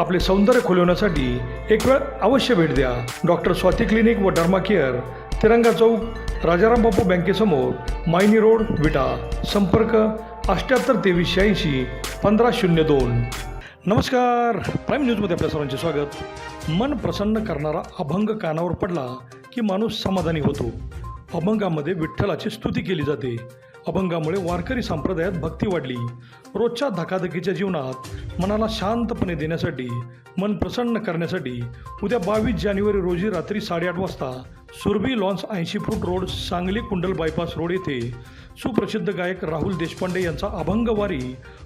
आपले सौंदर्य खुलवण्यासाठी एक वेळ अवश्य भेट द्या. डॉक्टर स्वाती क्लिनिक व डर्मा केअर तिरंगा चौक राजाराम बापू बँकेसमोर मायनी रोड विटा. संपर्क अष्ट्याहत्तर तेवीस शहाऐंशी पंधरा शून्य दोन. नमस्कार. प्राईम न्यूजमध्ये आपल्या सर्वांचे स्वागत. मन प्रसन्न करणारा अभंग कानावर पडला की माणूस समाधानी होतो. अभंगामध्ये विठ्ठलाची स्तुती केली जाते. अभंगामुळे वारकरी संप्रदायात भक्ती वाढली. रोजच्या धकाधकीच्या जीवनात मनाला शांतपणे देण्यासाठी मन प्रसन्न करण्यासाठी उद्या बावीस जानेवारी रोजी रात्री साडेआठ वाजता सुरभी लॉन्स ऐंशी foot road Sangli Kundal bypass road येथे सुप्रसिद्ध गायक राहुल देशपांडे यांचा अभंगवारी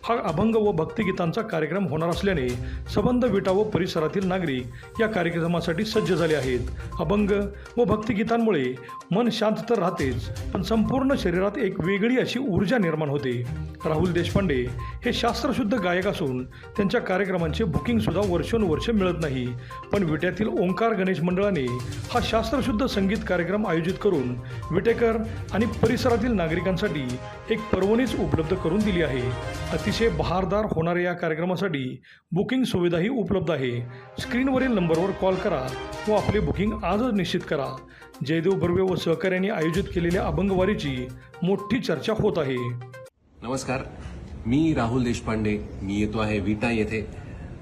हा अभंग व भक्तिगीतांचा कार्यक्रम होणार असल्याने सबंध विटा व परिसरातील नागरिक या कार्यक्रमासाठी सज्ज झाले आहेत. अभंग व भक्तिगीतांमुळे मन शांत तर राहतेच पण संपूर्ण शरीरात एक वेगळी अशी ऊर्जा निर्माण होते. राहुल देशपांडे हे शास्त्रशुद्ध गायक असून त्यांच्या कार्यक्रमांचे बुकिंगसुद्धा वर्षोनुवर्ष मिळत नाही पण विट्यातील ओंकार गणेश मंडळाने हा शास्त्रशुद्ध संगीत कार्यक्रम आयोजित करून विटेकर आणि परिसरातील नागरिकांसाठी एक पर्वणीच उपलब्ध करून दिली आहे. अतिशय बहारदार होणाऱ्या या कार्यक्रमासाठी बुकिंग सुविधाही उपलब्ध आहे. स्क्रीनवरील नंबरवर कॉल करा व आपले बुकिंग आजच निश्चित करा. जयदेव बर्वे व सहकार्याने आयोजित केलेल्या अभंगवारीची मोठी चर्चा होत आहे. नमस्कार. मी राहुल देशपांडे. मी येतो आहे विटा येथे.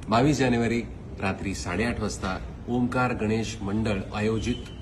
बावीस जानेवारी रात्री साडेआठ वाजता ओमकार गणेश मंडळ आयोजित